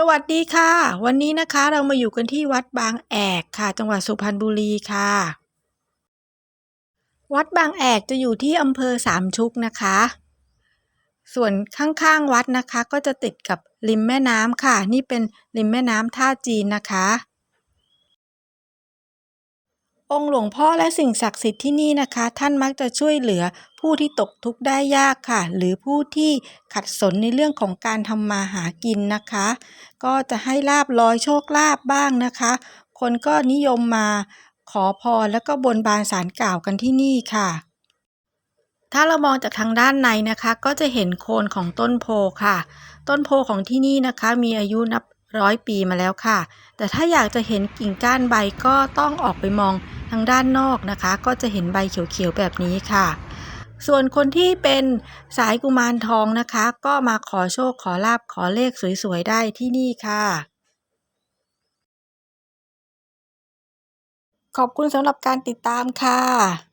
สวัสดีค่ะ วันนี้นะคะเรามาอยู่กันที่วัดบางแอกค่ะ จังหวัดสุพรรณบุรีค่ะ วัดบางแอกจะอยู่ที่อำเภอสามชุกนะคะ ส่วนข้างๆวัดนะคะ ก็จะติดกับริมแม่น้ำค่ะ นี่เป็นริมแม่น้ำท่าจีนนะคะ องค์หลวงพ่อและสิ่งศักดิ์สิทธิ์ที่นี่นะคะ ท่านมักจะช่วยเหลือผู้ที่ตกทุกข์ได้ยากค่ะ หรือผู้ที่ขัดสนในเรื่องของการทำมาหากินนะคะ ก็จะให้ลาบลอยโชคลาภบ้างนะคะ คนก็นิยมมาขอพรแล้วก็บนบานสารกล่าวกันที่นี่ค่ะ ถ้าเรามองจากทางด้านในนะคะ ก็จะเห็นโคนของต้นโพค่ะ ต้นโพของที่นี่นะคะ มีอายุนับร้อยปีมาแล้วค่ะ แต่ถ้าอยากจะเห็นกิ่งก้านใบก็ต้องออกไปมอง ทางด้านนอกนะคะ ก็จะเห็นใบเขียวๆแบบนี้ค่ะ ส่วนคนที่เป็นสายกุมารทองนะคะ ก็มาขอโชคขอลาบขอเลขสวยๆได้ที่นี่ค่ะ ขอบคุณสำหรับการติดตามค่ะ